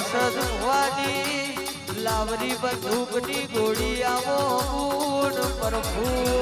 સજવાની લાવરી બંદૂકની ગોળી આવો ગુણ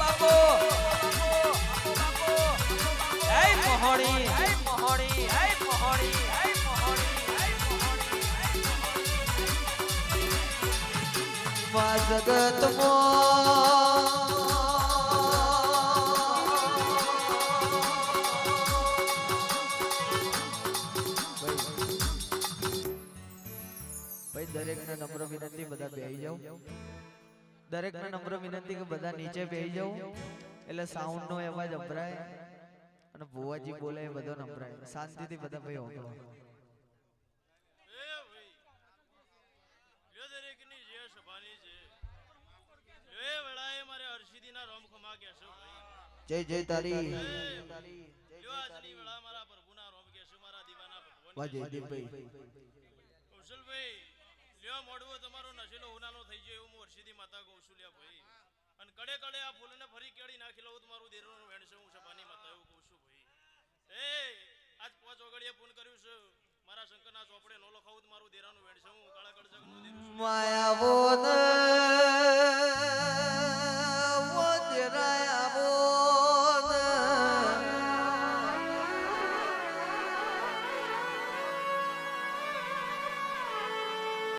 બાપો બાપો હે મોહણી હે મોહણી હે મોહણી હે મોહણી દરેકને નમ્ર વિનંતી, બધા બેહી જાઓ. દરેકને નમ્ર વિનંતી કે બધા નીચે બેહી જાઓ એટલે સાઉન્ડ નો અવાજ અભરાય અને ભુવાજી બોલે એ બધો સંભળાય શાંતિથી બધા ભાઈ હોકળો એ ભાઈ. લ્યો દરેકની જે સભાની છે લ્યો એ વેળાએ મારે હર્ષિદીના રોમ ખમા જય જય તારી. નશીલો ઉનાનો થઈ ગયો એવું હું માતા કહું છું ભાઈ. અને કડે કડે આ ફૂલને ફરી કેળી નાખી લઉં તો મારું દેરોનું વેણ છે, હું સભાની માતા એવું કહું છું ભાઈ. એ, આજ પાંચ ઓગળીએ ફોન કર્યું છે. મારા શંકરના ચોપડે નો લખાવું તો મારું દેરાનું વેણ છે, હું કાળા કડજગનું દેરું માયા ન